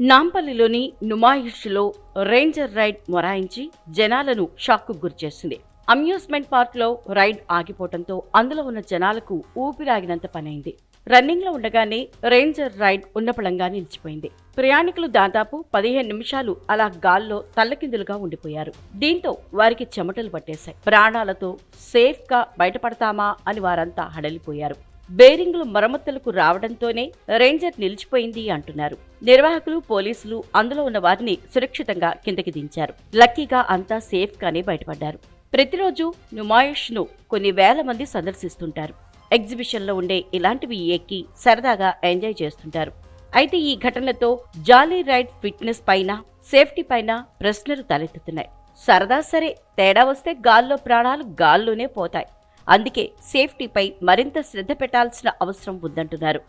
నాంపల్లిలోని నుమాయిష్లో ranger ride మొరాయించి జనాలను షాక్కు గురిచేసింది amusement పార్క్లో రైడ్ ఆగిపోవడంతో అందులో ఉన్న జనాలకు ఊపిరాగినంత పనైంది. రన్నింగ్లో ఉండగానే రేంజర్ రైడ్ ఉన్నపళంగా నిలిచిపోయింది. ప్రయాణికులు దాదాపు పదిహేను నిమిషాలు అలా గాల్లో తల్లకిందులుగా ఉండిపోయారు. దీంతో వారికి చెమటలు పట్టేశాయి. ప్రాణాలతో సేఫ్గా బయటపడతామా అని వారంతా హడలిపోయారు. బేరింగ్లు మరమ్మతులకు రావడంతోనే రేంజర్ నిలిచిపోయింది అంటున్నారు. నిర్వాహకులు పోలీసులు అందులో ఉన్న వారిని సురక్షితంగా కిందకి దించారు. లక్కీగా అంతా సేఫ్ గానే బయటపడ్డారు. ప్రతిరోజు నుమాయిష్ను కొన్ని వేల మంది సందర్శిస్తుంటారు. ఎగ్జిబిషన్లో ఉండే ఇలాంటివి ఎక్కి సరదాగా ఎంజాయ్ చేస్తుంటారు. అయితే ఈ ఘటనతో జాలీ రైడ్ ఫిట్నెస్ పైన సేఫ్టీ పైన ప్రశ్నలు తలెత్తుతున్నాయి. సరదా సరే తేడా వస్తే గాల్లో ప్రాణాలు గాల్లోనే పోతాయి. అందుకే సేఫ్టీపై మరింత శ్రద్ధ పెట్టాల్సిన అవసరం ఉందంటున్నారు.